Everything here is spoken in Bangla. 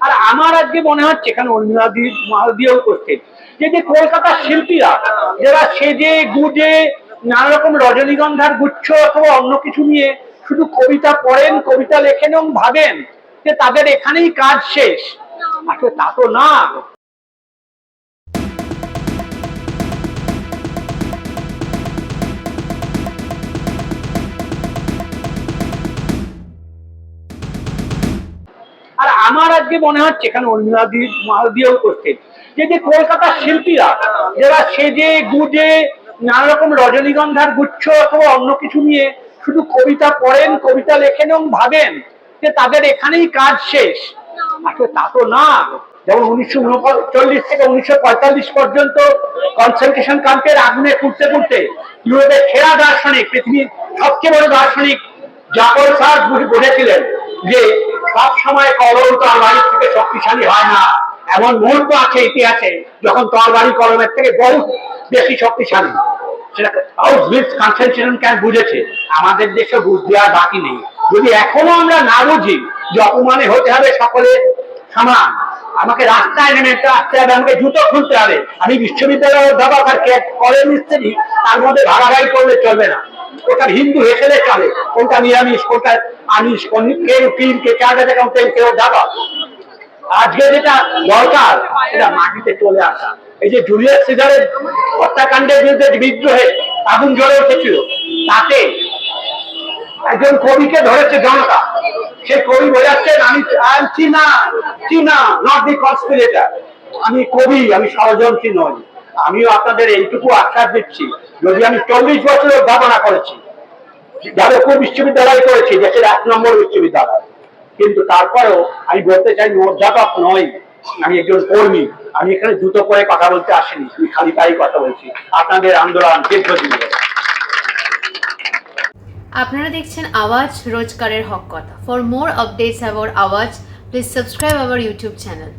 আর আমার আজকে মনে হচ্ছে এখানে অন্যদি করছে যে যে কলকাতার শিল্পীরা, যারা সেজে, গুজে নানা রকম রজনীগন্ধার গুচ্ছ অথবা অন্য কিছু নিয়ে শুধু কবিতা পড়েন, কবিতা লেখেন এবং ভাবেন, যে তাদের এখানেই কাজ শেষ। আসলে তা তো না। আমার আজকে মনে হচ্ছে এখানে অন্যদি মালদিও করছে যে যে কলকাতার শিল্পীরা, যারা সেজে, গুজে নানা রকম রজনীগন্ধার গুচ্ছ অথবা অন্য কিছু নিয়ে শুধু কবিতা পড়েন, কবিতা লেখেন এবং ভাবেন, যে তাদের এখানেই কাজ শেষ। আসলে তা তো না। যেমন উনিশশো উনচল্লিশ থেকে উনিশশো পঁয়তাল্লিশ পর্যন্ত কনসেন্ট্রেশন ক্যাম্পের আগুনে পুড়তে পুড়তে ইউরোপের সেরা দার্শনিক, পৃথিবীর সবচেয়ে বড় দার্শনিক জাকর স্যার বলেছিলেন যে সব সময় কলম তরবারি থেকে শক্তিশালী হয় না। এমন মুহূর্ত আছে, ইতিহাসে, যখন তরবারি কলমের থেকে বহু বেশি শক্তিশালী। আমাদের দেশে বুঝতে আর বাকি নেই। যদি এখনও আমরা না বুঝি যে অপমানে হতে হবে সকলে সমান, আমাকে রাস্তায় নেমে আসতে হবে আমাকে জুতো খুলতে হবে। আমি বিশ্ববিদ্যালয়ের অধ্যাপক আর কলেজ মিস্ত্রি তার মধ্যে ভাগাভাগি করলে চলবে না। ওটা হিন্দু হেসেলে চলে কোনটা নিরামিষ, কোনটা আমিষ, কোন কেউ কিন কে চাঁদা থেকে কেউ দাবা আজকে যেটা দরকার সেটা মাটিতে চলে আসা। এই যে জুলিয়াস সিজারের হত্যাকাণ্ডের বিরুদ্ধে বিদ্রোহে আগুন জ্বলে উঠেছিল, তাতে একজন কবিকে ধরেছে জনতা। সে কবি বোঝাচ্ছেন আমি চীনা চীনা নট দি কনস্পিরেটার আমি কবি, আমি ষড়যন্ত্রী নই। আমিও আপনাদের এইটুকু আশ্বাস দিচ্ছি। যদি আমি চল্লিশ বছর অধ্যাপনা করেছি যাদবপুর বিশ্ববিদ্যালয় করেছি, দেশের এক নম্বর বিশ্ববিদ্যালয়। কিন্তু তারপরেও আমি বলতে চাই অধ্যাপক নই। আমি একজন কর্মী। আমি এখানে জুতো করে কথা বলতে আসিনি। আমি খালি পায়ে কথা বলছি। আপনাদের আন্দোলন দীর্ঘদিন আপনারা দেখছেন আওয়াজ রোজকারের হক কথা। For more updates about Awaaz please subscribe our YouTube channel